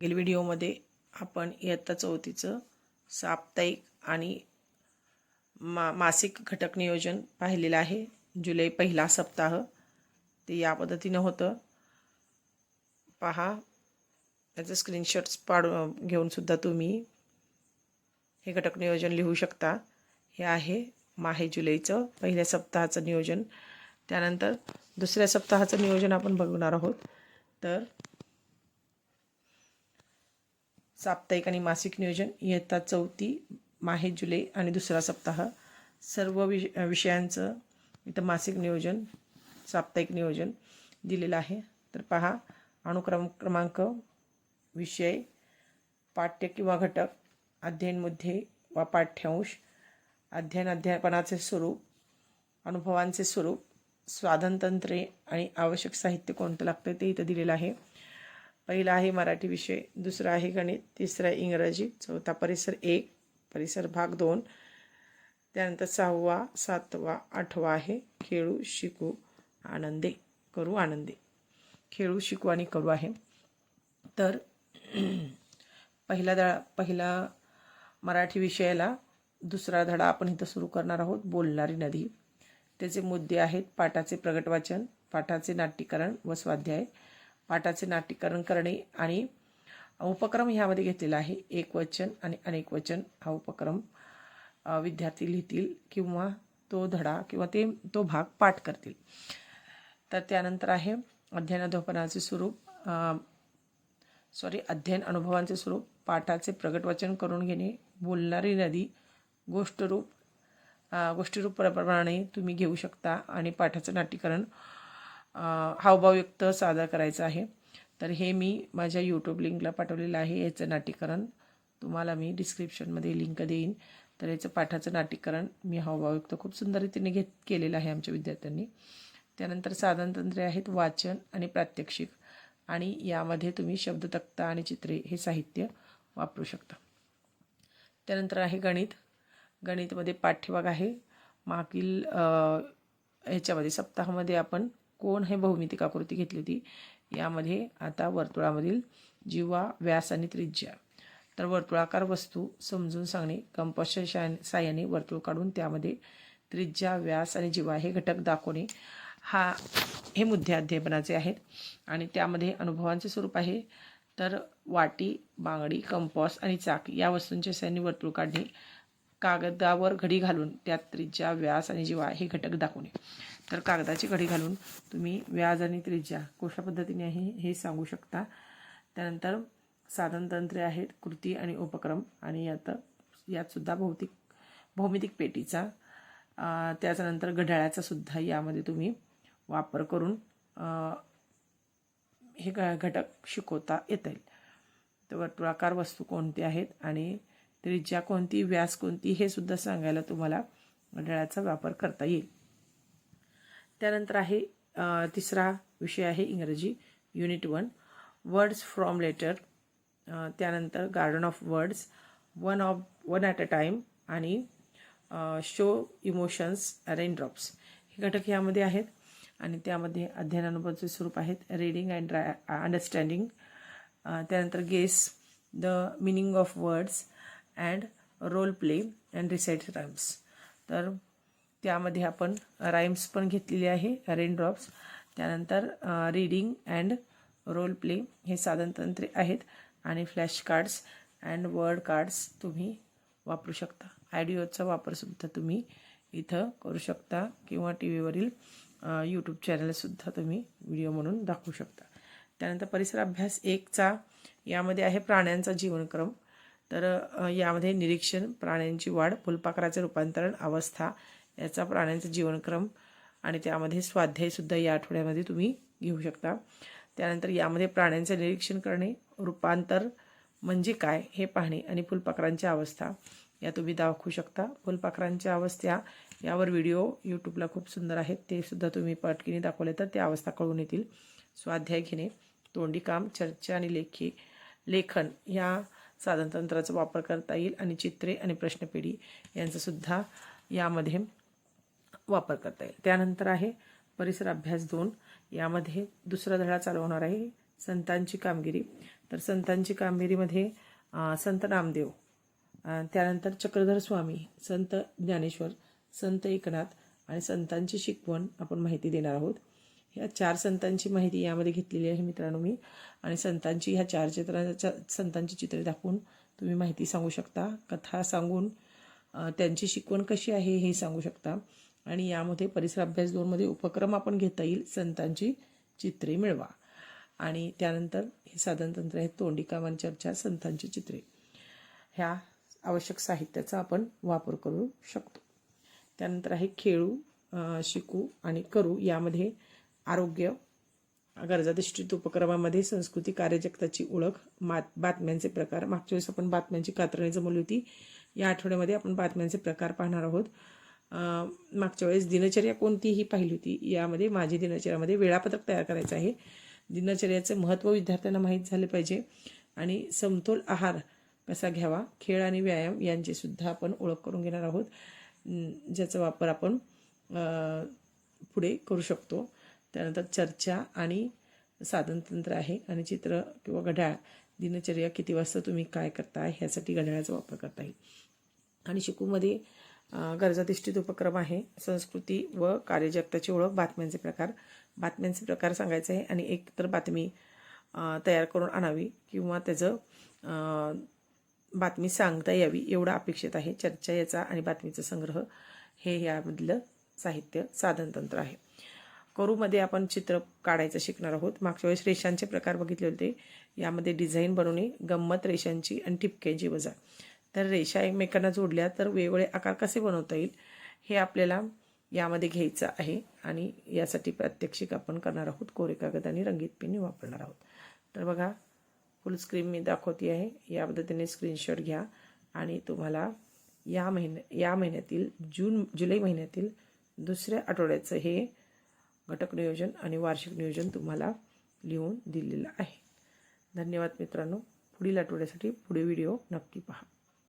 मागील व्हिडिओमध्ये आपण इयत्ता चौथीचं साप्ताहिक आणि मा मासिक घटक नियोजन पाहिलेलं आहे. जुलै पहिला सप्ताह. ते या पद्धतीनं होतं. पहा. त्याचं स्क्रीनशॉट्स पाडू घेऊन सुद्धा तुम्ही हे घटक नियोजन लिहू शकता. हे आहे माहे जुलैचं पहिल्या सप्ताहाचं नियोजन. त्यानंतर दुसऱ्या सप्ताहाचं नियोजन आपण बघणार आहोत. तर साप्ताहिक आणि मासिक नियोजन इयत्ता चौथी माहे जुलै आणि दुसरा सप्ताह. सर्व विष विषयांचं इथं मासिक नियोजन साप्ताहिक नियोजन दिलेलं आहे. तर पहा अनुक्रम क्रमांक विषय पाठ्य किंवा घटक अध्ययनमध्ये वा पाठ्यांश अध्ययन अध्यापनाचे स्वरूप अनुभवांचे स्वरूप स्वाधनतंत्रे आणि आवश्यक साहित्य कोणतं लागतं ते इथं दिलेलं आहे. पहिला आहे मराठी विषय दुसरा आहे गणित तिसरा आहे इंग्रजी चौथा परिसर एक परिसर भाग दोन. त्यानंतर सहावा सातवा आठवा आहे खेळू शिकू आनंदे करू आनंदे. खेळू शिकू आणि करू आहे. तर पहिला धडा पहिला मराठी विषयाला दुसरा धडा आपण इथं सुरू करणार आहोत बोलणारी नदी. त्याचे मुद्दे आहेत पाठाचे प्रगटवाचन पाठाचे नाट्यकरण व स्वाध्याय. पाठाचे नाट्यकरण करणे आणि उपक्रम ह्यामध्ये घेतलेला आहे. एक वचन आणि अनेक वचन हा उपक्रम विद्यार्थी लिहितील किंवा तो धडा किंवा ते तो भाग पाठ करतील. तर त्यानंतर आहे अध्ययन अध्यापनाचे स्वरूप सॉरी अध्ययन अनुभवांचे स्वरूप पाठाचे प्रगट वाचन करून घेणे बोलणारी नदी गोष्टरूप गोष्टीरूप प्रमाणे तुम्ही घेऊ शकता आणि पाठाचं नाट्यकरण हावभावयुक्त सादर करायचं आहे. तर हे मी माझ्या यूट्यूब लिंकला पाठवलेलं आहे. याचं नाटीकरण तुम्हाला मी डिस्क्रिप्शनमध्ये लिंक देईन. तर याचं पाठाचं नाटीकरण मी हावभावयुक्त खूप सुंदर रीतीने घेत केलेलं आहे आमच्या विद्यार्थ्यांनी. त्यानंतर साधनतंत्रे आहेत वाचन आणि प्रात्यक्षिक. आणि यामध्ये तुम्ही शब्दतक्ता आणि चित्रे हे साहित्य वापरू शकता. त्यानंतर आहे गणित. गणितमध्ये पाठ्यभाग आहे. मागील ह्याच्यामध्ये सप्ताहामध्ये आपण कोण हे भौमितिक आकृती घेतली होती? यामध्ये आता वर्तुळामधील जीवा व्यास आणि त्रिज्या. तर वर्तुळाकार वस्तू समजून सांगणे कंपासच्या शा साह्याने वर्तुळ काढून त्यामध्ये त्रिज्या व्यास आणि जीवा हे घटक दाखवणे हा हे मुद्दे अध्यापनाचे आहेत. आणि त्यामध्ये अनुभवांचे स्वरूप आहे. तर वाटी बांगडी कंपॉस आणि चाक या वस्तूंच्या साह्याने वर्तुळ काढणे कागदावर घडी घालून त्यात त्रिज्या व्यास आणि जीवा हे घटक दाखवणे. तर कागदाची घडी घालून तुम्ही व्याज आणि त्रिज्या कोशा पद्धतीने हे हे सांगू शकता. त्यानंतर साधनतंत्रे आहेत कृती आणि उपक्रम. आणि यात यातसुद्धा भौतिक भौमितिक पेटीचा त्याच्यानंतर घड्याळाचा सुद्धा यामध्ये तुम्ही वापर करून हे घ घटक शिकवता येतील. तर वर्तुळाकार वस्तू कोणत्या आहेत आणि त्रिज्या कोणती व्यास कोणती हे सुद्धा सांगायला तुम्हाला घड्याळाचा वापर करता येईल. त्यानंतर आहे तिसरा विषय आहे इंग्रजी unit one words from letter त्यानंतर garden of words one of one at a time आणि शो इमोशन्स रेनड्रॉप्स हे घटक यामध्ये आहेत. आणि त्यामध्ये अध्ययनानुभवाचे स्वरूप आहेत. रीडिंग अँड अंडरस्टँडिंग त्यानंतर guess the meaning of words and role play and recite rhymes तर त्यामध्ये आपण राईम्स पण घेतलेले आहे रेनड्रॉप्स त्यानंतर रीडिंग अँड रोल प्ले हे साधनतंत्रे आहेत. आणि flash cards and word cards तुम्ही वापरू शकता. आयडिओचा वापरसुद्धा तुम्ही इथं करू शकता किंवा टी व्हीवरील यूट्यूब चॅनलसुद्धा तुम्ही व्हिडिओ म्हणून दाखवू शकता. त्यानंतर परिसर अभ्यास एकचा यामध्ये आहे प्राण्यांचा जीवनक्रम. तर यामध्ये निरीक्षण प्राण्यांची वाढ फुलपाखराचे रूपांतरण अवस्था याचा प्राण्यांचा जीवनक्रम आणि त्यामध्ये स्वाध्यायसुद्धा या आठवड्यामध्ये तुम्ही घेऊ शकता. त्यानंतर यामध्ये प्राण्यांचे निरीक्षण करणे रूपांतर म्हणजे काय हे पाहणे आणि फुलपाखरांच्या अवस्था या तुम्ही दाखवू शकता. फुलपाखरांच्या अवस्था यावर व्हिडिओ यूट्यूबला खूप सुंदर आहेत. ते सुद्धा तुम्ही पटकीने दाखवले तर त्या अवस्था कळून येतील. स्वाध्याय घेणे तोंडी काम चर्चा आणि लेखी लेखन या साधनतंत्राचा वापर करता येईल आणि चित्रे आणि प्रश्नपेढी यांचंसुद्धा यामध्ये वापर करता येईल. त्यानंतर आहे परिसर अभ्यास दोन. यामध्ये दुसरा धडा चालवणार आहे संतांची कामगिरी. तर संतांची कामगिरीमध्ये संत नामदेव त्यानंतर चक्रधर स्वामी संत ज्ञानेश्वर संत एकनाथ आणि संतांची शिकवण आपण माहिती देणार आहोत. ह्या चार संतांची माहिती यामध्ये घेतलेली आहे मित्रांनो मी. आणि संतांची ह्या चार चित्राच्या संतांची चित्रे दाखवून तुम्ही माहिती सांगू शकता. कथा सांगून त्यांची शिकवण कशी आहे हे सांगू शकता. आणि यामध्ये परिसर अभ्यास दोनमध्ये उपक्रम आपण घेता येईल. संतांची चित्रे मिळवा. आणि त्यानंतर हे साधनतंत्र आहे तोंडी कामान चर्चा संतांची चित्रे. ह्या आवश्यक साहित्याचा आपण वापर करू शकतो. त्यानंतर आहे खेळू शिकू आणि करू. यामध्ये आरोग्य गरजाधिष्ठित उपक्रमामध्ये संस्कृती कार्यजगताची ओळख मात बातम्यांचे प्रकार. मागच्या वेळेस आपण बातम्यांची कात्रणे जमवली होती. या आठवड्यामध्ये आपण बातम्यांचे प्रकार पाहणार आहोत. मागच्या वेळेस दिनचर्या कोणतीही पाहिली होती यामध्ये माझी दिनचर्यामध्ये वेळापत्रक तयार करायचं आहे. दिनचर्याचं महत्त्व विद्यार्थ्यांना माहीत झाले पाहिजे आणि समतोल आहार कसा घ्यावा खेळ आणि व्यायाम यांची सुद्धा आपण ओळख करून घेणार आहोत ज्याचा वापर आपण पुढे करू शकतो. त्यानंतर चर्चा आणि साधनतंत्र आहे आणि चित्र किंवा घड्याळ दिनचर्या किती वाजता तुम्ही काय करता ह्यासाठी घड्याळाचा वापर करता येईल आणि शिकूमध्ये गरजाधिष्ठित उपक्रम आहे. संस्कृती व कार्यजगताची ओळख बातम्यांचे प्रकार. बातम्यांचे प्रकार सांगायचे आहे आणि एक तर बातमी तयार करून आणावी किंवा त्याचं बातमी सांगता यावी एवढं अपेक्षित आहे. चर्चा याचा आणि बातमीचा संग्रह हे यामधलं साहित्य साधनतंत्र आहे. करूमध्ये आपण चित्र काढायचं शिकणार आहोत. मागच्या वेळेस रेषांचे प्रकार बघितले होते. यामध्ये डिझाईन बनवणे गंमत रेषांची आणि ठिपक्यांची वजा तर रेषा एकमेकांना जोडल्या तर वेगवेगळे आकार कसे बनवता येईल हे आपल्याला यामध्ये घ्यायचं आहे. आणि यासाठी प्रात्यक्षिक आपण करणार आहोत. कोरे कागद आणि रंगीत पेन वापरणार आहोत. तर बघा फुल स्क्रीन मी दाखवते आहे. या पद्धतीने स्क्रीनशॉट घ्या. आणि तुम्हाला या महिन्या या महिन्यातील जून जुलै महिन्यातील दुसऱ्या आठवड्याचं हे घटक नियोजन आणि वार्षिक नियोजन तुम्हाला लिहून दिलेलं आहे. धन्यवाद मित्रांनो. पुढील आठवड्यासाठी पुढे व्हिडिओ नक्की पहा.